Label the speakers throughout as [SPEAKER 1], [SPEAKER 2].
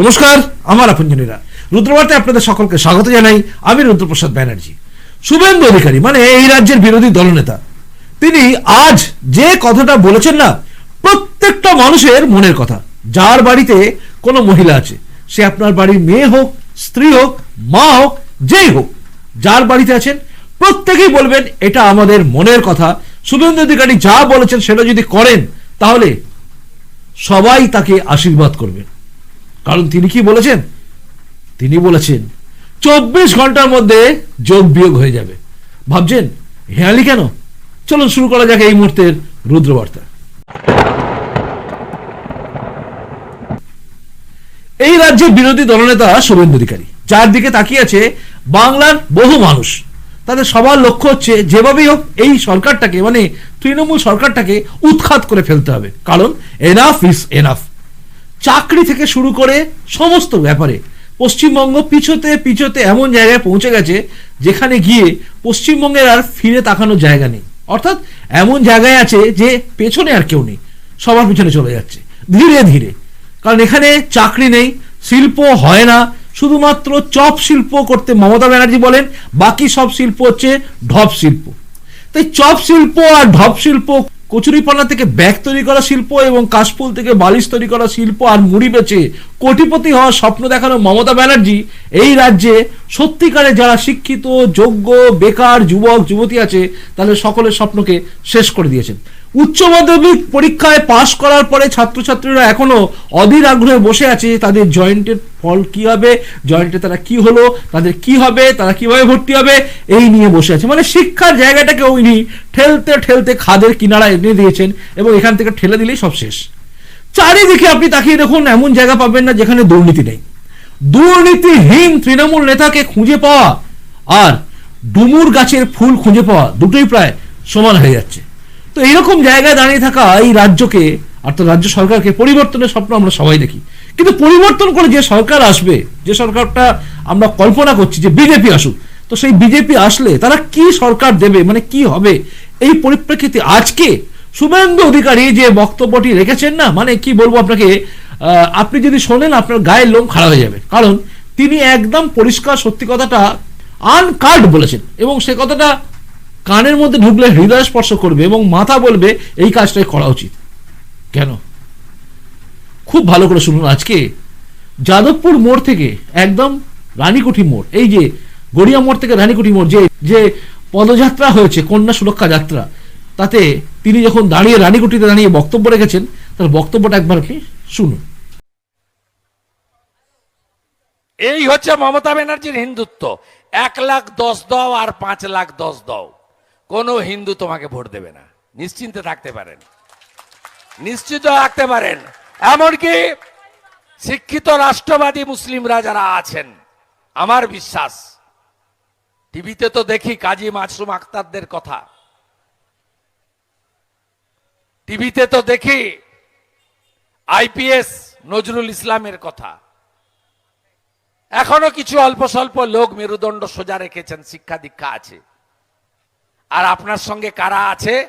[SPEAKER 1] নমস্কার, আমার আপনজনীরা। রুদ্রবার্তায় আপনাদের সকলকে স্বাগত জানাই, আমি রুদ্রপ্রসাদ ব্যানার্জি। শুভেন্দু অধিকারী মানে এই রাজ্যের বিরোধী দলনেতা। তিনি আজ যে কথাটা বলেছেন না, প্রত্যেকটা মানুষের মনের কথা। যার বাড়িতে কোনো মহিলা আছে, সে আপনার বাড়ির মেয়ে হোক, স্ত্রী হোক, মা হোক, যেই হোক, যার বাড়িতে আছেন, প্রত্যেকেই বলবেন, এটা আমাদের মনের কথা। শুভেন্দু অধিকারী যা বলেছেন সেটা যদি করেন, তাহলে সবাই তাকে আশীর্বাদ করবেন। কারণ তিনি কি বলেছেন? তিনি বলেছেন, চব্বিশ ঘণ্টার মধ্যে যোগ বিয়োগ হয়ে যাবে। ভাবছেন, হেয়ালি কেন? চলুন শুরু করা যাক এই মুহূর্তের রুদ্রবার্তা। এই রাজ্যের বিরোধী দলনেতা শুভেন্দু অধিকারী, যার দিকে তাকিয়ে আছে বাংলার বহু মানুষ। তাদের সবার লক্ষ্য হচ্ছে, যেভাবেই হোক, এই সরকারটাকে মানে তৃণমূল সরকারটাকে উৎখাত করে ফেলতে হবে। কারণ এনাফ ইজ এনাফ চাকরি থেকে শুরু করে সমস্ত ব্যাপারে। পশ্চিমবঙ্গ পিছোতে পিছোতে এমন জায়গায় পৌঁছে গেছে, যেখানে গিয়ে পশ্চিমবঙ্গের আর ফিরে তাকানোর জায়গা নেই। অর্থাৎ এমন জায়গায় আছে যে পেছনে আর কেউ নেই, সবার পিছনে চলে যাচ্ছে, ধীরে ধীরে। কারণ এখানে চাকরি নেই, শিল্প হয় না, শুধুমাত্র চপ শিল্প করতে মমতা ব্যানার্জি বলেন, বাকি সব শিল্প হচ্ছে ঢপ শিল্প। তাই চপ শিল্প আর ঢপ শিল্প কচুরিপানা থেকে ব্যাগ তৈরি করা শিল্প এবং কাশফুল থেকে বালিশ তৈরি করা শিল্প আর মুড়ি বেচে কোটিপতি হওয়ার স্বপ্ন দেখানো মমতা ব্যানার্জি, এই রাজ্যে সত্যিকারে যারা শিক্ষিত, যোগ্য, বেকার, যুবক, যুবতী আছে, তাদের সকলের স্বপ্নকে শেষ করে দিয়েছেন। উচ্চ মাধ্যমিক পরীক্ষায় পাশ করার পরে ছাত্রছাত্রীরা এখনও অধীর আগ্রহে বসে আছে তাদের জয়েন্টের ফল কি হবে, জয়েন্টে তারা কি হলো, তাদের কি হবে, তারা কীভাবে ভর্তি হবে, এই নিয়ে বসে আছে। মানে শিক্ষার জায়গাটাকে উনি ঠেলতে ঠেলতে খাদের কিনারা এনে দিয়েছেন এবং এখান থেকে ঠেলে দিলেই সব শেষ। চারিদিকে আপনি তাকিয়ে দেখুন, এমন জায়গা পাবেন না যেখানে দুর্নীতি নেই। দুর্নীতিহীন তৃণমূল নেতাকে খুঁজে পাওয়া আর ডুমুর গাছের ফুল খুঁজে পাওয়া দুটোই প্রায় সমান হয়ে যাচ্ছে। তো এইরকম জায়গায় দাঁড়িয়ে থাকা এই রাজ্যকে অর্থাৎ রাজ্য সরকারকে পরিবর্তনের স্বপ্ন আমরা সবাই দেখি। কিন্তু পরিবর্তন করে যে সরকার আসবে, যে সরকারটা আমরা কল্পনা করছি যে বিজেপি আসুক, তো সেই বিজেপি আসলে তারা কি সরকার দেবে মানে কি হবে? এই পরিপ্রেক্ষিতে আজকে শুভেন্দু অধিকারী যে বক্তব্যটি রেখেছেন না মানে কি বলব আপনাকে আপনি যদি শোনেন আপনার গায়ের লোম খারাপ হয়ে যাবে। কারণ তিনি একদম পরিষ্কার সত্যি কথাটা আনকার্ড বলেছেন এবং সে কথাটা কানের মধ্যে ঢুকলে হৃদয় স্পর্শ করবে এবং মাথা বলবে, এই কাজটাই করা উচিত। কেন? খুব ভালো করে শুনুন আজকে। যাদবপুর মোড় থেকে একদম রানীকুঠি মোড়, এই যে গড়িয়া মোড় থেকে রানীকুঠি মোড়, যে যে পদযাত্রা হয়েছে, কন্যা সুরক্ষা যাত্রা, তাতে তিনি যখন দাঁড়িয়ে রানীকুঠিতে দাঁড়িয়ে বক্তব্য রেখেছেন, তার বক্তব্যটা একবার আপনি শুনুন।
[SPEAKER 2] এই হচ্ছে মমতা ব্যানার্জির হিন্দুত্ব। এক লাখ দশ দাও আর পাঁচ লাখ দশ দাও। কোনো হিন্দু তোমাকে ভোট দেবে না। নিশ্চিন্তে থাকতে পারেন। নিশ্চিত থাকতে পারেন। এমনকি শিক্ষিত রাষ্ট্রবাদী মুসলিমরা যারা আছেন, আমার বিশ্বাস, টিভিতে তো দেখি কাজী মাসরুম আক্তারদের কথা। টিভিতে তো দেখি আইপিএস নজরুল ইসলামের কথা। এখনও কিছু অল্প স্বল্প লোক মেরুদণ্ড সোজা রেখেছেন, শিক্ষা দীক্ষা আছে। আর আপনার সঙ্গে কারা আছে?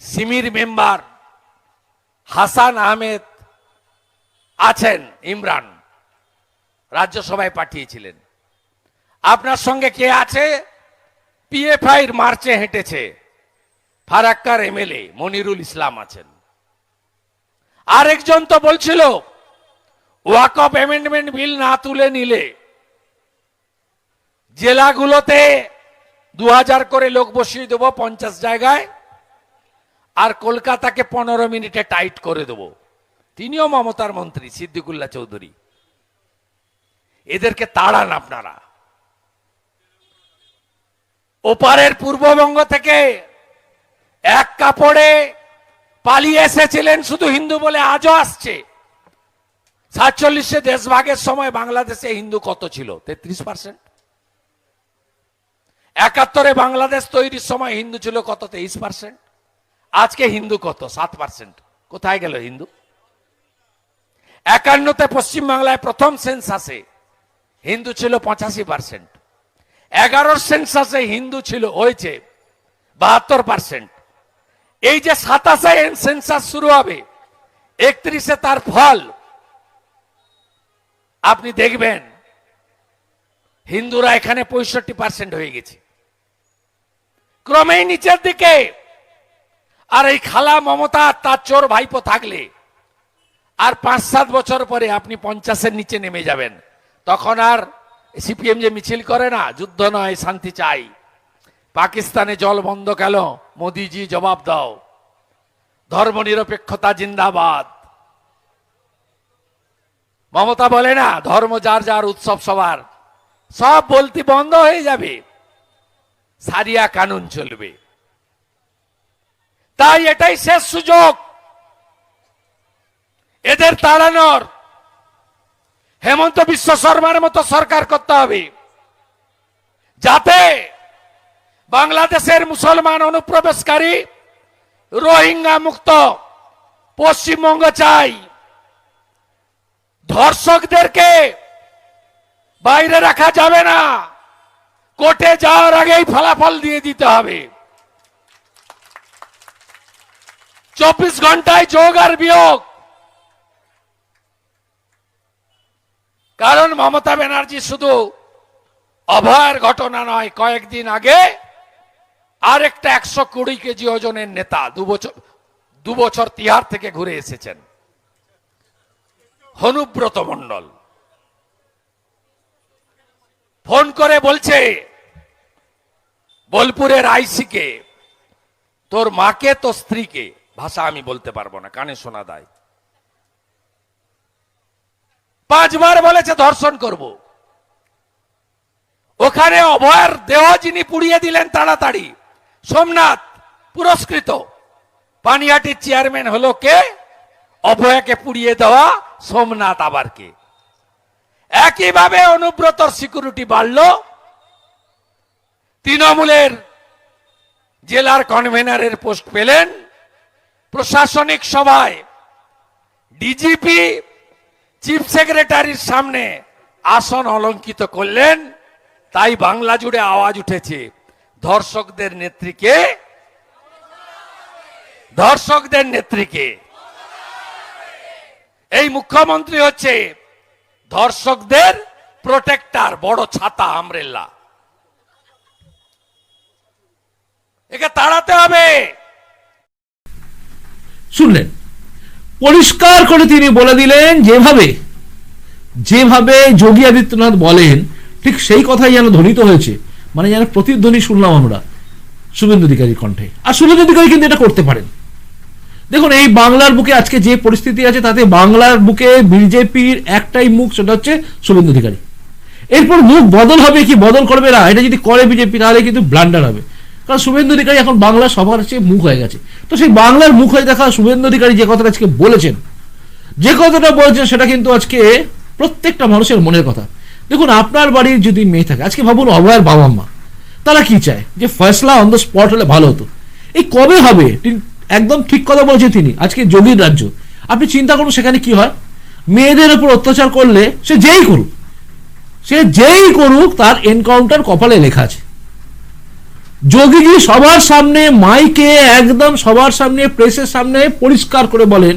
[SPEAKER 2] সিমির মেম্বার হাসান আহমেদ আছেন, ইমরান। রাজ্যসভায় পাঠিয়েছিলেন। আপনার সঙ্গে কে আছে? পিএফআই এর মার্চে হেঁটেছে। ফারাক্কার এমএলএ মনিরুল ইসলাম আছেন। আরেকজন তো বলছিল ওয়াকফ অ্যামেন্ডমেন্ট বিল না তুলে নিলে জেলাগুলোতে দু হাজার করে লোক বসিয়ে দেবো পঞ্চাশ জায়গায়, আর কলকাতাকে পনেরো মিনিটে টাইট করে দেব। তিনিও মমতার মন্ত্রী, সিদ্দিকুল্লাহ চৌধুরী। এদেরকে তাড়ান আপনারা। ওপারের পূর্ববঙ্গ থেকে এক কাপড়ে পালিয়ে এসেছিলেন শুধু হিন্দু বলে আজও আসছে। সাতচল্লিশে দেশভাগের সময় বাংলাদেশে হিন্দু কত ছিল? তেত্রিশ পার্সেন্ট? একাত্তরে বাংলাদেশ তৈরির সময় হিন্দু ছিল কত? তেইশ পার্সেন্ট আজকে হিন্দু কত? সাত পার্সেন্ট কোথায় গেল হিন্দু? একান্নতে পশ্চিম বাংলায় প্রথম সেন্সাসে হিন্দু ছিল পঁচাশি পার্সেন্ট এগারোর সেন্সাসে হিন্দু ছিল হয়েছে বাহাত্তর পার্সেন্ট এই যে সাতাশে সেন্সাস শুরু হবে, একত্রিশে তার ফল। আপনি দেখবেন হিন্দুরা এখানে পঁয়ষট্টি পার্সেন্ট হয়ে গেছে। ক্রমেই নিচের দিকে। আর এই খালা মমতা, তার চোর ভাইপো থাকলে, আর পাঁচ সাত বছর পরে আপনি পঞ্চাশের নিচে নেমে যাবেন। তখন আর সিপিএম যে মিছিল করে না, যুদ্ধ নয়, শান্তি চাই। পাকিস্তানে জল বন্ধ কেন? মোদিজি জবাব দাও। ধর্মনিরপেক্ষতা জিন্দাবাদ। মমতা বলে না, ধর্ম যার যার উৎসব সবার। সব বলতে বন্ধ হয়ে যাবে। সারিয়া কানুন চলবে। তাই এটাই শেষ সুযোগ। এদের তাড়ানোর, হেমন্ত বিশ্ব শর্মার মতো সরকার করতে হবে। যাতে বাংলাদেশের মুসলমান অনুপ্রবেশকারী রোহিঙ্গা মুক্ত পশ্চিমবঙ্গ চাই। ধর্ষকদেরকে বাইরে রাখা যাবে না। কোর্টে যাওয়ার আগেই ফলাফল দিয়ে দিতে হবে। চব্বিশ ঘন্টায় যোগ আর বিয়োগ। কারণ মমতা ব্যানার্জি শুধু অভয়ের ঘটনা নয়, কয়েকদিন আগে আরেকটা একশো কুড়ি কেজি ওজনের নেতা দু বছর দু বছর তিহার থেকে ঘুরে এসেছেন। হনুব্রত মণ্ডল। ফোন করে বলছে, বোলপুরের আইসিকে, তোর মাকে তো স্ত্রীকে, ভাষা আমি বলতে পারব না, কানে শোনা দেয়। পাঁচবার বলেছে, ধর্ষণ করব। ওখানে অভয়ের দেহ যিনি পুড়িয়ে দিলেন তাড়াতাড়ি, সোমনাথ, পুরস্কৃত। পানিহাটির চেয়ারম্যান হলো কে? অভয়াকে পুড়িয়ে দেওয়া সোমনাথ আবার কে একইভাবে অনুব্রতর সিকিউরিটি বাড়ল। তৃণমূলের জেলার কনভেনারের পোস্ট পেলেন। প্রশাসনিক সভায় ডিজিপি চিফ সেক্রেটারির সামনে আসন অলঙ্কিত করলেন। তাই বাংলা জুড়ে আওয়াজ উঠেছে, ধর্ষকদের নেত্রীকে ধর্ষকদের নেত্রীকে। এই মুখ্যমন্ত্রী হচ্ছে ধর্ষকদের প্রোটেক্টার বড় ছাতা আমরেল্লা একে তাড়াতে হবে।
[SPEAKER 1] শুনলেন, পরিষ্কার করে তিনি বলে দিলেন, যেভাবে যেভাবে যোগী আদিত্যনাথ বলেন, ঠিক সেই কথাই যেন ধ্বনিত হয়েছে। মানে যেন প্রতিধ্বনি শুনলাম আমরা, শুভেন্দু অধিকারীর কণ্ঠে। আর শুভেন্দু অধিকারী কিন্তু এটা করতে পারেন। দেখুন, এই বাংলার বুকে আজকে যে পরিস্থিতি আছে, তাতে বাংলার বুকে বিজেপির একটাই মুখ, সেটা হচ্ছে শুভেন্দু অধিকারী। এরপর মুখ বদল হবে কি? বদল করবে না। এটা যদি করে বিজেপি, তাহলে কিন্তু ব্লান্ডার হবে। কারণ শুভেন্দু অধিকারী এখন বাংলা সবার চেয়ে মুখ হয়ে গেছে। তো সেই বাংলার মুখ হয়ে দেখা শুভেন্দু অধিকারী যে কথাটা আজকে বলেছেন, যে কথাটা বলেছেন, সেটা কিন্তু আজকে প্রত্যেকটা মানুষের মনের কথা। দেখুন, আপনার বাড়ির যদি মেয়ে থাকে, আজকে ভাবুন, অভয়ের বাবা মা তারা কি চায়? যে ফয়সলা অন দ্য স্পট হলে ভালো হতো। এই কবে হবে? একদম ঠিক কথা বলছেন তিনি, আজকে যোগীর রাজ্য। আপনি চিন্তা করুন সেখানে কি হয়। মেয়েদের উপর অত্যাচার করলে সে যেই করুক, সে যেই করুক, তার এনকাউন্টার কপালে লেখা আছে। যোগীজি সবার সামনে, মাইকে একদম সবার সামনে, প্রেসের সামনে পরিষ্কার করে বলেন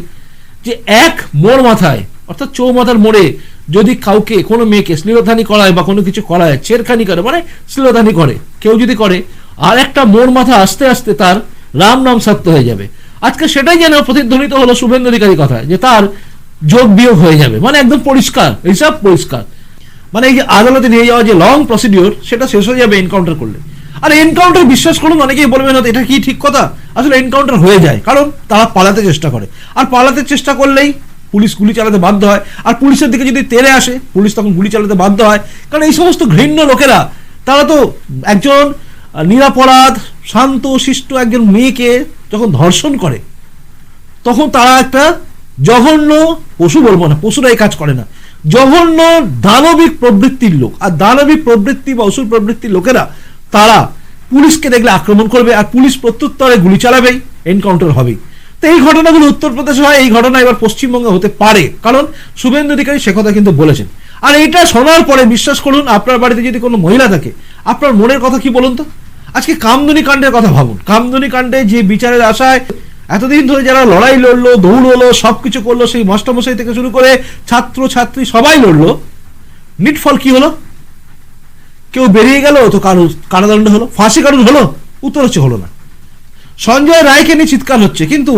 [SPEAKER 1] যে এক মোড় মাথায়, অর্থাৎ চৌমাথার মোড়ে যদি কাউকে, কোনো মেয়েকে শ্লীলতানি করায় বা কোনো কিছু করায়, ছেড়খানি করে মানে শ্লীলতানি করে, কেউ যদি করে, আর একটা মোড় মাথা আস্তে আস্তে তার রাম নাম সত্য হয়ে যাবে। আজকে সেটাই যেন প্রতিধ্বনিত হলো শুভেন্দু অধিকারী কথা যে তার যোগ বিয়োগ হয়ে যাবে। মানে একদম পরিষ্কার হিসাব পরিষ্কার। মানে এই যে আদালতে নিয়ে যাওয়া যে লং প্রসিডিওর সেটা শেষ হয়ে যাবে এনকাউন্টার করলে। আর এনকাউন্টার বিশ্বাস করুন, অনেকেই বলবেন হয়তো এটা কি ঠিক কথা? আসলে এনকাউন্টার হয়ে যায়, কারণ তারা পালাতে চেষ্টা করে। আর পালাতে চেষ্টা করলেই পুলিশ গুলি চালাতে বাধ্য হয়। আর পুলিশের দিকে যদি তেরে আসে, পুলিশ তখন গুলি চালাতে বাধ্য হয়। কারণ এই সমস্ত ঘৃণ্য লোকেরা, তারা তো একজন নিরাপরাধ, শান্ত শিষ্ট একজন মেয়েকে যখন ধর্ষণ করে, তখন তারা একটা জঘন্য পশু বলব না পশুরা এই কাজ করে না, জঘন্য দানবিক প্রবৃত্তির লোক। আর দানবিক প্রবৃত্তি বা অসুর প্রবৃত্তির লোকেরা, তারা পুলিশকে দেখলে আক্রমণ করবে আর পুলিশ প্রত্যুত্তরে গুলি চালাবেই এনকাউন্টার হবেই। তো এই ঘটনাগুলো উত্তরপ্রদেশে হয়, এই ঘটনা এবার পশ্চিমবঙ্গে হতে পারে। কারণ শুভেন্দু অধিকারী সে কথা কিন্তু বলেছেন। আর এটা শোনার পরে বিশ্বাস করুন, আপনার বাড়িতে যদি কোনো মহিলা থাকে, আপনার মনের কথা কি বলুন তো? আজকে কামদুনি কাণ্ডের কথা ভাবুন। কামদুনি কাণ্ডে যে বিচারের আশায় এতদিন ধরে যারা লড়াই লড়লো, দৌড় হলো, সবকিছু করল, সেই মাস্টারমশাই থেকে শুরু করে ছাত্র ছাত্রী সবাই লড়লো, নিট ফল কি হলো? কেউ বেরিয়ে গেল, তো কারও কারাদণ্ড হলো? ফাঁসি কারুর হলো? উত্তর হচ্ছে হলো না। সঞ্জয় রায়কে নিয়ে চিৎকার হচ্ছে, কিন্তু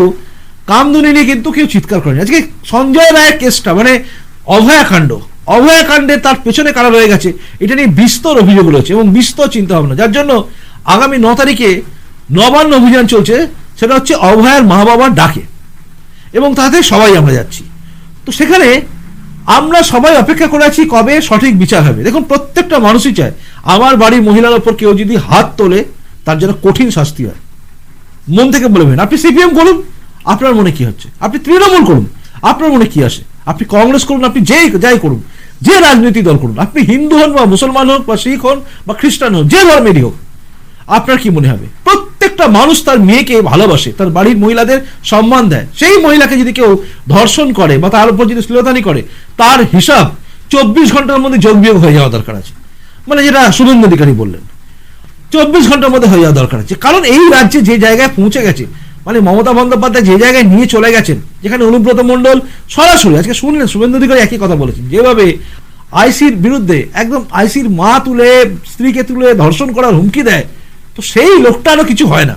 [SPEAKER 1] কামদুনি নিয়ে কিন্তু কেউ চিৎকার করেনি। আজকে সঞ্জয় রায়ের কেসটা মানে অভয়াকাণ্ড অভয়াকাণ্ডে তার পেছনে কারা রয়ে গেছে, এটা নিয়ে বিস্তর অভিযোগ রয়েছে এবং বিস্তর চিন্তা ভাবনা যার জন্য আগামী ন তারিখে নবান্ন অভিযান চলছে, সেটা হচ্ছে অভয়ার মা বাবার ডাকে। এবং তাতে সবাই আমরা যাচ্ছি। তো সেখানে আমরা সবাই অপেক্ষা করে আছি কবে সঠিক বিচার হবে। দেখুন, প্রত্যেকটা মানুষই চায়, আমার বাড়ির মহিলার ওপর কেউ যদি হাত তোলে, তার জন্য কঠিন শাস্তি হয়। মন থেকে বলবেন আপনি সিপিএম করুন, আপনার মনে কি হচ্ছে? আপনি তৃণমূল করুন, আপনার মনে কি আসে? আপনি কংগ্রেস করুন, আপনি যেই, যাই করুন, যে রাজনৈতিক দল করুন, আপনি হিন্দু হন বা মুসলমান হোক বা শিখ হন বা খ্রিস্টান হোক যে ধর্মেরই হোক। আপনার কি মনে হবে? প্রত্যেকটা মানুষ তার মেয়েকে ভালোবাসে, তার বাড়ির মহিলাদের সম্মান দেয়। সেই মহিলাকে যদি কেউ ধর্ষণ করে বা তার উপর যদি শ্লীলতানি করে, তার হিসাব চব্বিশ ঘণ্টার মধ্যে যোগ বিয়োগ হয়ে যাওয়া দরকার আছে। মানে যেটা শুভেন্দু অধিকারী বললেন। চব্বিশ ঘণ্টার মধ্যে হয়ে যাওয়া দরকার আছে। কারণ এই রাজ্যে যে জায়গায় পৌঁছে গেছে মানে মমতা বন্দ্যোপাধ্যায় যে জায়গায় নিয়ে চলে গেছেন, যেখানে অনুব্রত মণ্ডল সরাসরি, আজকে শুনলেন, শুভেন্দু অধিকারী একই কথা বলেছেন, যেভাবে আইসির বিরুদ্ধে একদম আইসির মা তুলে, স্ত্রীকে তুলে ধর্ষণ করার হুমকি দেয় তো সেই লোকটা লোকটারও কিছু হয় না।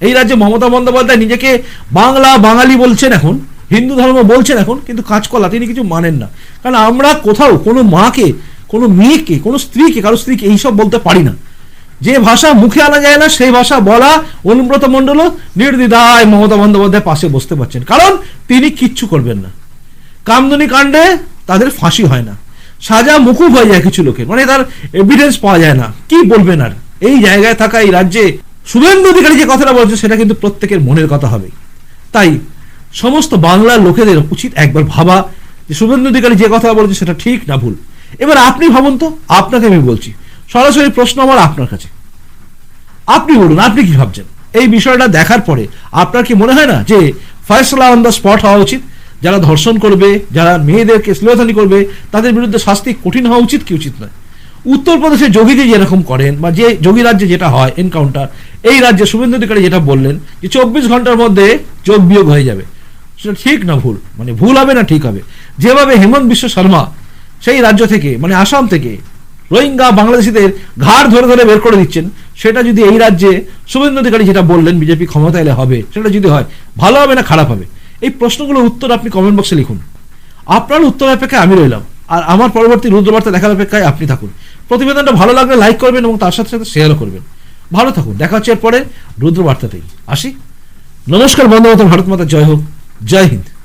[SPEAKER 1] এই রাজ্যে মমতা বন্দ্যোপাধ্যায় নিজেকে বাংলা বাঙালি বলছেন এখন, হিন্দু ধর্ম বলছেন এখন, কিন্তু কাজকলা তিনি কিছু মানেন না। কারণ আমরা কোথাও কোনো মাকে, কোনো মেয়েকে, কোনো স্ত্রীকে, কারও স্ত্রীকে এইসব বলতে পারি না। যে ভাষা মুখে আনা যায় না, সেই ভাষা বলা অনুব্রত মণ্ডল নির্দ্বিধায় মমতা বন্দ্যোপাধ্যায় পাশে বসতে পারছেন। কারণ তিনি কিচ্ছু করবেন না। কামদুনি কাণ্ডে তাদের ফাঁসি হয় না। সাজা মুকুব হয়ে যায় কিছু লোকের মানে তার এভিডেন্স পাওয়া যায় না। কি বলবেন আর? এই জায়গায় থাকা এই রাজ্যে শুভেন্দু অধিকারী যে কথাটা বলছে, সেটা কিন্তু প্রত্যেকের মনের কথা হবে। তাই সমস্ত বাংলার লোকেদের উচিত একবার ভাবা যে শুভেন্দু অধিকারী যে কথা বলছে, সেটা ঠিক না ভুল। এবার আপনি ভাবুন তো, আপনাকে আমি বলছি, সরাসরি প্রশ্ন আমার আপনার কাছে। আপনি বলুন, আপনি কি ভাবছেন? এই বিষয়টা দেখার পরে আপনার কি মনে হয় না যে ফয়সলা অন দ্য স্পট হওয়া উচিত? যারা ধর্ষণ করবে, যারা মেয়েদেরকে শ্লীলতানি করবে, তাদের বিরুদ্ধে শাস্তি কঠিন হওয়া উচিত কি উচিত নয়? উত্তরপ্রদেশে যোগীজি যেরকম করেন, বা যে যোগী রাজ্যে যেটা হয় এনকাউন্টার এই রাজ্যে শুভেন্দু অধিকারী যেটা বললেন যে চব্বিশ ঘণ্টার মধ্যে যোগ বিয়োগ হয়ে যাবে। সেটা ঠিক না ভুল? মানে ভুল হবে না ঠিক হবে? যেভাবে হেমন্ত বিশ্ব শর্মা সেই রাজ্য থেকে মানে আসাম থেকে রোহিঙ্গা বাংলাদেশিদের ঘাড় ধরে ধরে বের করে দিচ্ছেন, সেটা যদি এই রাজ্যে শুভেন্দু অধিকারী যেটা বললেন, বিজেপি ক্ষমতা এলে হবে, সেটা যদি হয়, ভালো হবে না খারাপ হবে? এই প্রশ্নগুলোর উত্তর আপনি কমেন্ট বক্সে লিখুন। আপনার উত্তর অপেক্ষায় আমি রইলাম। আর আমার পরবর্তী রুদ্রবার্তা দেখার অপেক্ষায় আপনি থাকুন। প্রতিবেদনটা ভালো লাগলে লাইক করবেন এবং তার সাথে সাথে শেয়ারও করবেন। ভালো থাকুন। দেখা হচ্ছে এরপরে রুদ্রবার্তাতেই। আসি। নমস্কার বন্ধু ভারত মাতা, জয় হোক। জয় হিন্দ।